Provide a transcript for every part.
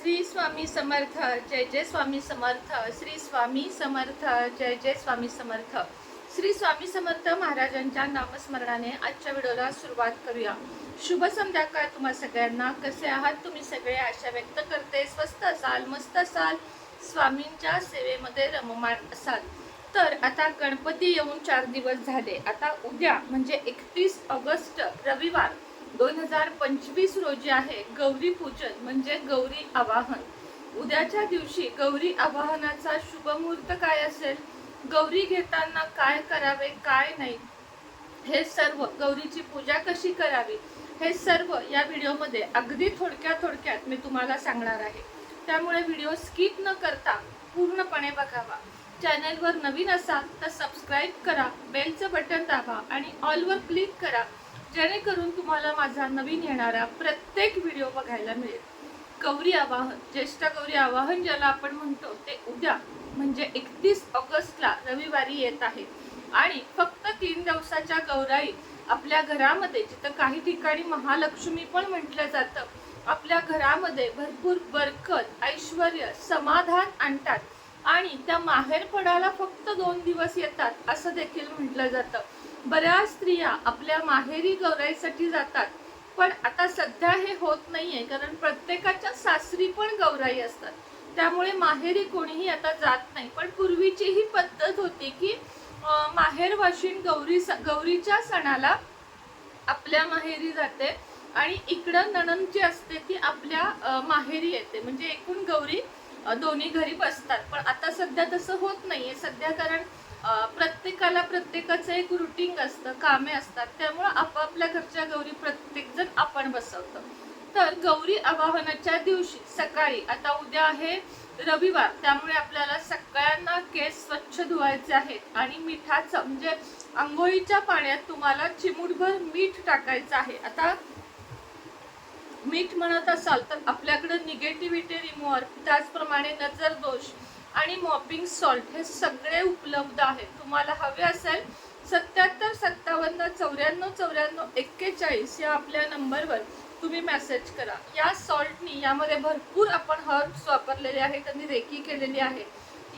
श्री स्वामी समर्थ जय जय स्वामी समर्थ श्री स्वामी समर्थ जय जय स्वामी समर्थ. श्री स्वामी समर्थ महाराजांच्या नामस्मरणाने आजच्या व्हिडिओला सुरुवात करूया. शुभ संध्याकाळ तुम्हा सगळ्यांना. कसे आहात तुम्ही सगळे? आशा व्यक्त करते. स्वस्त असाल मस्त असाल. स्वामींच्या सेवेमध्ये रममाण असाल. तर आता गणपती येऊन चार दिवस झाले. आता उद्या म्हणजे एकतीस ऑगस्ट रविवार दोन हजार पंचवीस रोजी आहे गौरी पूजन म्हणजे गौरी आवाहन. उद्याच्या दिवशी गौरी आवाहनाचा शुभ मुहूर्त काय असेल? गौरी घेताना काय करावे काय नाही? हे सर्व गौरीची पूजा कशी करावी? हे सर्व या व्हिडिओमध्ये अगदी थोडक्या थोडक्यात मी तुम्हाला सांगणार आहे. त्यामुळे व्हिडिओ स्किप न करता पूर्णपणे बघावा. चॅनलवर नवीन असाल तर सबस्क्राईब करा बेलचं बटन दाबा आणि ऑलवर क्लिक करा. जेणेकरून तुम्हाला माझा नवीन येणारा प्रत्येक व्हिडिओ बघायला मिळेल. गौरी आवाहन ज्येष्ठ गौरी आवाहन ज्याला आपण म्हणतो ते उद्या म्हणजे एकतीस ऑगस्टला रविवारी येत आहे. आणि फक्त तीन दिवसाच्या गौराई आपल्या घरामध्ये जिथं काही ठिकाणी महालक्ष्मी पण म्हटलं जातं आपल्या घरामध्ये भरपूर बरकत ऐश्वर समाधान आणतात. आणि त्या माहेरपणाला फक्त दोन दिवस येतात असं देखील म्हटलं जातं. बऱ्याच स्त्रिया आपल्या माहेरी गौराईसाठी जातात. पण आता सध्या हे होत नाहीये कारण प्रत्येकाच्या सासरी पण गौराई असतात. त्यामुळे माहेरी कोणीही आता जात नाही. पण पूर्वीची ही पद्धत होती की माहेरवाशीन माहेर वाशिन गौरी गौरीच्या सणाला आपल्या माहेरी जाते आणि इकडं नणंद जी असते ती आपल्या माहेरी येते. म्हणजे एकूण गौरी दोन्ही घरी बसतात. पण आता सध्या तसं होत नाहीये. सध्या कारण प्रत्येकाला प्रत्येकाचं एक रुटीन असतं कामे असतात. त्यामुळं आपापल्या घरच्या गौरी प्रत्येकजण आपण बसवतो. तर गौरी आवाहनाच्या दिवशी सकाळी आता उद्या आहे रविवार त्यामुळे आपल्याला सगळ्यांना केस स्वच्छ धुवायचे आहेत आणि मिठाचं म्हणजे आंघोळीच्या पाण्यात तुम्हाला चिमूटभर मीठ टाकायचं आहे. आता मीठ म्हणत असाल तर आपल्याकडं निगेटिव्हिटी रिमूव्हर त्याचप्रमाणे नजर दोष आणि मॉपिंग सॉल्ट हे सगळे उपलब्ध आहेत तुम्हाला हवे असेल सत्याहत्तर सत्तावन्न चौऱ्याण्णव चौऱ्याण्णव एक्केचाळीस या आपल्या नंबरवर तुम्ही मेसेज करा. या सॉल्टनी यामध्ये भरपूर आपण हर्ब्स वापरलेले आहेत आणि रेकी केलेली आहे.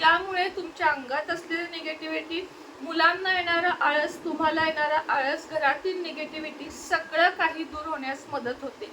यामुळे तुमच्या अंगात असलेली निगेटिव्हिटी मुलांना येणारा आळस तुम्हाला येणारा आळस घरातील निगेटिव्हिटी सगळं काही दूर होण्यास मदत होते.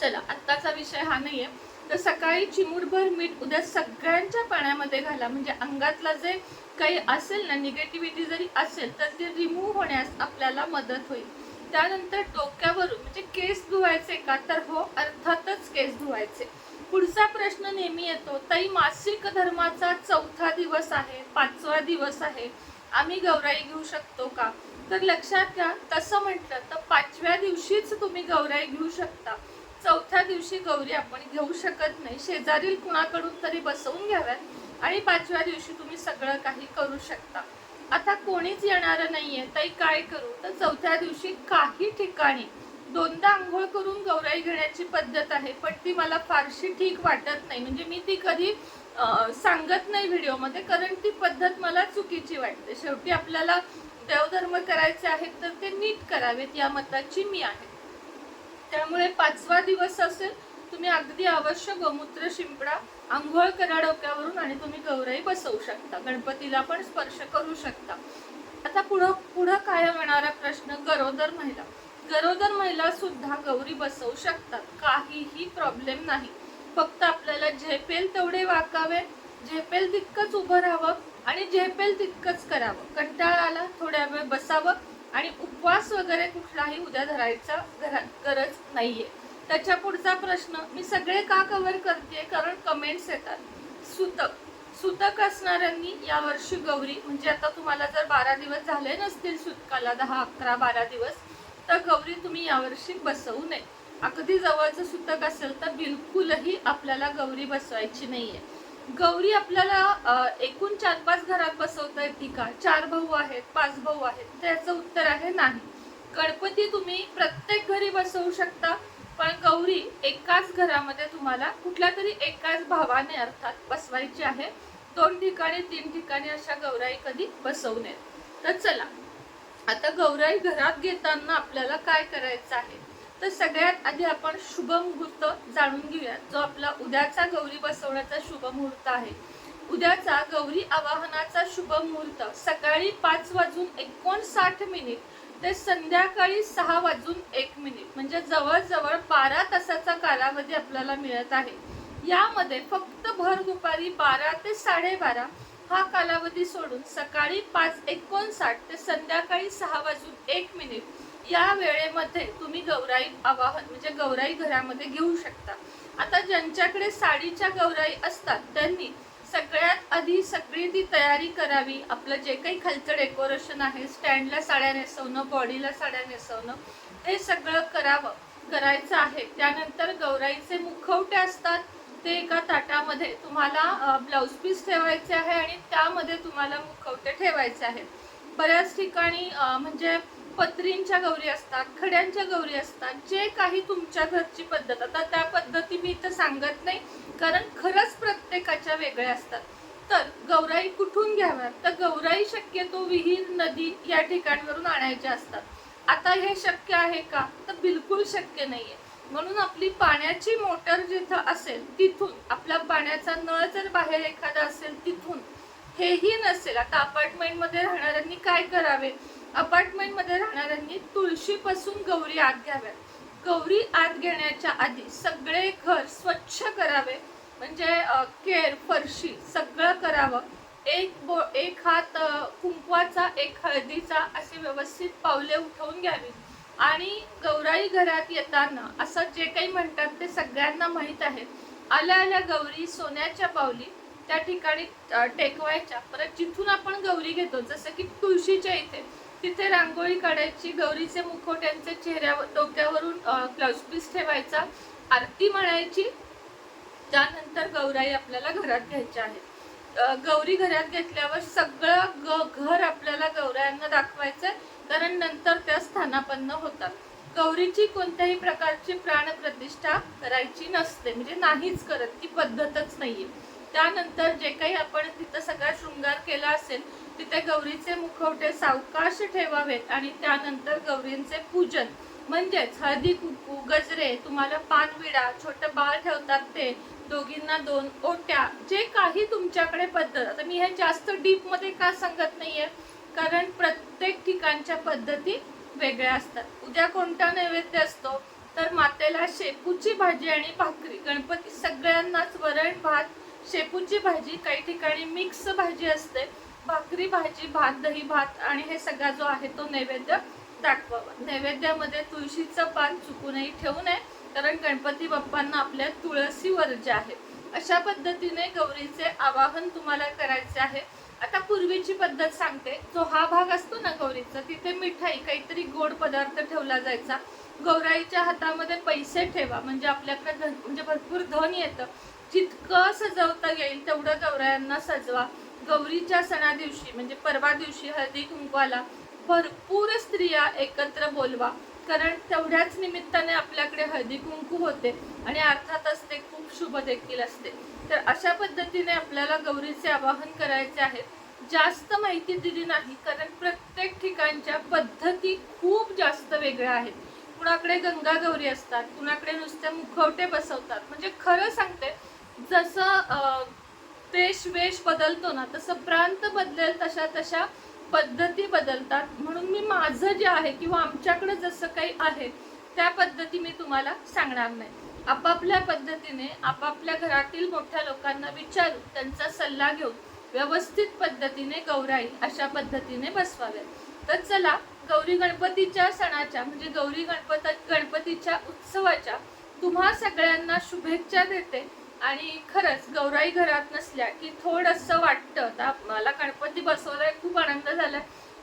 चला आत्ताचा विषय हा नाही आहे तर सकाळी चिमूटभर मीठ उद्या सगळ्यांच्या पाण्यामध्ये घाला. म्हणजे अंगातला जे काही असेल ना निगेटिव्हिटी जरी असेल तर ते रिमूव्ह होण्यास आपल्याला मदत होईल. त्यानंतर डोक्यावरून म्हणजे केस धुवायचे का? तर हो अर्थातच केस धुवायचे. पुढचा प्रश्न नेहमी येतो ताई मासिक धर्माचा चौथा दिवस आहे पाचवा दिवस आहे. आम्ही गौराई घेऊ शकतो का? तर लक्षात घ्या तसं म्हटलं तर पाचव्या दिवशीच तुम्ही गौराई घेऊ शकता. चौथ्या दिवशी गौरी आपण घेऊ शकत नाही. शेजारील कुणाकडून तरी बसवून घ्याव्यात आणि पाचव्या दिवशी तुम्ही सगळं काही करू शकता. आता कोणीच येणार नाहीये. ताई काय करू? तर चौथ्या दिवशी काही ठिकाणी दोनदा आंघोळ करून गौराई घेण्याची पद्धत आहे पण ती मला फारशी ठीक वाटत नाही. म्हणजे मी ती कधी सांगत नाही व्हिडिओमध्ये कारण ती पद्धत मला चुकीची वाटते. शेवटी आपल्याला देवधर्म करायचे आहेत तर ते नीट करावेत या मताची मी आहे. त्यामुळे पाचवा दिवस असेल तुम्ही अगदी अवश्य गोमूत्र शिंपडा आंघोळ करा डोक्यावरून आणि तुम्ही गौराई बसवू शकता. गणपतीला पण स्पर्श करू शकता. आता पुढं पुढं काय येणारा प्रश्न? गरोदर महिला. गरोदर महिला सुद्धा गौरी बसवू शकतात. काहीही प्रॉब्लेम नाही. फक्त आपल्याला झेपेल तेवढे वाकावे झेपेल तितकंच उभं राहावं आणि झेपेल तितकंच करावं. कंटाळा आला थोड्या वेळ बसावं आणि उपवास वगैरे कुठलाही उद्या धरायचा घरात गरज नाहीये. त्याच्या पुढचा प्रश्न मी सगळे का कव्हर करते कारण कमेंट्स येतात. सुतक. सुतक असणाऱ्यांनी यावर्षी गौरी म्हणजे आता तुम्हाला जर बारा दिवस झाले नसतील सुतकाला दहा अकरा बारा दिवस तर गौरी तुम्ही यावर्षी बसवू नये. अगदी जवळचं सुतक असेल तर बिलकुलही आपल्याला गौरी बसवायची नाही आहे गौरी आपल्याला एकूण चार पाच घरात बसवता येते का? चार भाऊ आहेत पाच भाऊ आहेत त्याचं उत्तर आहे नाही. गणपती तुम्ही प्रत्येक घरी बसवू शकता पण गौरी एकाच घरामध्ये तुम्हाला कुठल्या तरी एकाच भावाने अर्थात बसवायची आहे. दोन ठिकाणी तीन ठिकाणी अशा गौराई कधी बसवू नयेत. तर चला आता गौराई घरात घेताना आपल्याला काय करायचं आहे? तर सगळ्यात आधी आपण शुभ मुहूर्त जाणून घेऊया जो आपला उद्याचा गौरी बसवण्याचा शुभ मुहूर्त आहे. उद्याचा गौरी आवाहनाचा शुभ मुहूर्त सकाळी पाच वाजून एकोणसाठ मिनिट ते संध्याकाळी सहा वाजून एक मिनिट म्हणजे जवळजवळ बारा तासाचा कालावधी आपल्याला मिळत आहे. यामध्ये फक्त भर दुपारी बारा ते साडेबारा हा कालावधी सोडून सकाळी पाच एकोणसाठ ते संध्याकाळी सहा वाजून एक मिनिट या वेळेमध्ये तुम्ही गौराई आवाहन म्हणजे गौराई घरामध्ये घेऊ शकता. आता ज्यांच्याकडे साडीच्या गौराई असतात त्यांनी सगळ्यात आधी सगळी ती तयारी करावी. आपलं जे काही खालचं डेकोरेशन आहे स्टँडला साड्या नेसवणं बॉडीला साड्या नेसवणं हे सगळं करावं करायचं आहे. त्यानंतर गौराईचे मुखवटे असतात ते एका ताटामध्ये तुम्हाला ब्लाऊज पीस ठेवायचे आहे आणि त्यामध्ये तुम्हाला मुखवटे ठेवायचे आहेत. बऱ्याच ठिकाणी म्हणजे पत्रींच्या गौरी असतात खड्यांच्या गौरी असतात जे काही तुमच्या घरची पद्धत. आता त्या पद्धती मी इथं सांगत नाही कारण खरंच प्रत्येकाच्या वेगळ्या असतात. तर गौराई कुठून घ्याव्या तर गौराई शक्यतो विहीर नदी या ठिकाणवरून आणायच्या असतात. आता हे शक्य आहे का? तर बिलकुल शक्य नाही आहे म्हणून आपली पाण्याची मोटर जिथं असेल तिथून आपला पाण्याचा नळ जर बाहेर एखादा असेल तिथून. हेही नसेल. आता अपार्टमेंटमध्ये राहणाऱ्यांनी काय करावे? अपार्टमेंटमध्ये राहणाऱ्यांनी तुळशीपासून गौरी आत घ्याव्यात. गौरी आत घेण्याच्या आधी सगळे घर स्वच्छ करावे. म्हणजे केर फरशी सगळं करावं. एक बो एक हात कुंकवाचा एक हळदीचा असे व्यवस्थित पावले उठवून घ्यावी. आणि गौराई घरात येताना असं जे काही म्हणतात ते सगळ्यांना माहीत आहे. आल्या आल्या गौरी सोन्याच्या पावली त्या ठिकाणी टेकवायच्या. परत जिथून आपण गौरी घेतो जसं की तुळशीच्या इथे. तिथे रांगोळी काढायची गौरीचे मुखवट्यांचे चेहऱ्यावर डोक्यावरून ब्लाउज पीस ठेवायचा आरती म्हणायची. त्यानंतर गौराई आपल्याला घरात घ्यायच्या आहेत गौरी घरात घेतल्यावर सगळं ग घर आपल्याला गौरायांना दाखवायचं कारण नंतर त्या स्थानापन्न होतात. गौरीची कोणत्याही प्रकारची प्राणप्रतिष्ठा करायची नसते म्हणजे नाहीच करत ती पद्धतच नाहीये. त्यानंतर जे काही आपण तिथं सगळा शृंगार केला असेल तिथे गौरीचे मुखवटे सावकाश ठेवावेत आणि त्यानंतर गौरींचे पूजन. म्हणजेच हळदी कुंकू गजरे तुम्हाला पानविडा छोटं बाळ ठेवतात ते दोघींना दोन ओट्या जे काही तुमच्याकडे पद्धत. आता मी हे जास्त डीपमध्ये का सांगत नाहीये? कारण प्रत्येक ठिकाणच्या पद्धती वेगळ्या असतात. उद्या कोणता नैवेद्य असतो? तर मातेला शेपूची भाजी आणि भाकरी. गणपती सगळ्यांनाच वरण भात शेपूची भाजी. काही ठिकाणी मिक्स भाजी असते. भाकरी भाजी भात दही भात आणि हे सगळा जो आहे तो नैवेद्य दाखवावा. नैवेद्यामध्ये तुळशीचं पान चुकूनही ठेवू नये कारण गणपती बाप्पांना आपल्या तुळशी जे आहे. अशा पद्धतीने गौरीचे आवाहन तुम्हाला करायचे आहे. आता पूर्वीची पद्धत सांगते. जो हा भाग असतो ना गौरीचा तिथे मिठाई काहीतरी गोड पदार्थ ठेवला जायचा. गौराईच्या हातामध्ये पैसे ठेवा म्हणजे आपल्याकडे धन म्हणजे भरपूर धन येतं. जितकं सजवता येईल तेवढं गौरायांना सजवा. गौरीच्या सणा दिवशी म्हणजे परवा दिवशी हळदी कुंकवाला भरपूर स्त्रिया एकत्र बोलवा. कारण तेवढ्याच निमित्ताने आपल्याकडे हळदी कुंकू होते आणि अर्थातच ते खूप शुभ देखील असते. तर अशा पद्धतीने आपल्याला गौरीचे आवाहन करायचे आहे. जास्त माहिती दिली नाही कारण प्रत्येक ठिकाणच्या पद्धती खूप जास्त वेगळ्या आहेत. कुणाकडे गंगा गौरी असतात कुणाकडे नुसते मुखवटे बसवतात. म्हणजे खरं सांगते जसं वेश वेश बदलतो ना तसं प्रांत बदलेल तशा तशा पद्धती बदलतात. म्हणून मी माझं जे आहे किंवा आमच्याकडे जसं काही आहे त्या पद्धती मी तुम्हाला सांगणार नाही. आपापल्या पद्धतीने आपापल्या घरातील मोठ्या लोकांना विचारून त्यांचा सल्ला घेऊन व्यवस्थित पद्धतीने गौराई अशा पद्धतीने बसवाव्या तर चला गौरी गणपतीच्या सणाच्या म्हणजे गौरी गणपत गणपतीच्या उत्सवाच्या तुम्हा सगळ्यांना शुभेच्छा देते. आणि खरंच गौराई घरात नसल्या की थोडंसं वाटतं. आता मला गणपती बसवलाय खूप आनंद झालाय.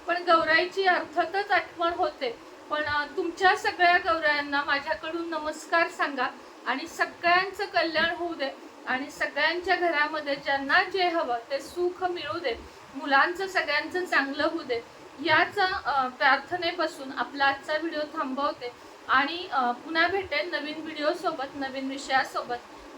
पण गौराईची अर्थातच आठवण होते. पण तुमच्या सगळ्या गौरायांना माझ्याकडून नमस्कार सांगा आणि सगळ्यांचं कल्याण होऊ दे आणि सगळ्यांच्या घरामध्ये ज्यांना जे हवं ते सुख मिळू दे. मुलांचं सगळ्यांचं चांगलं होऊ दे. याच प्रार्थनेपासून आपला आजचा व्हिडिओ थांबवते. आणि पुन्हा भेटेल नवीन व्हिडिओ सोबत नवीन विषयासोबत.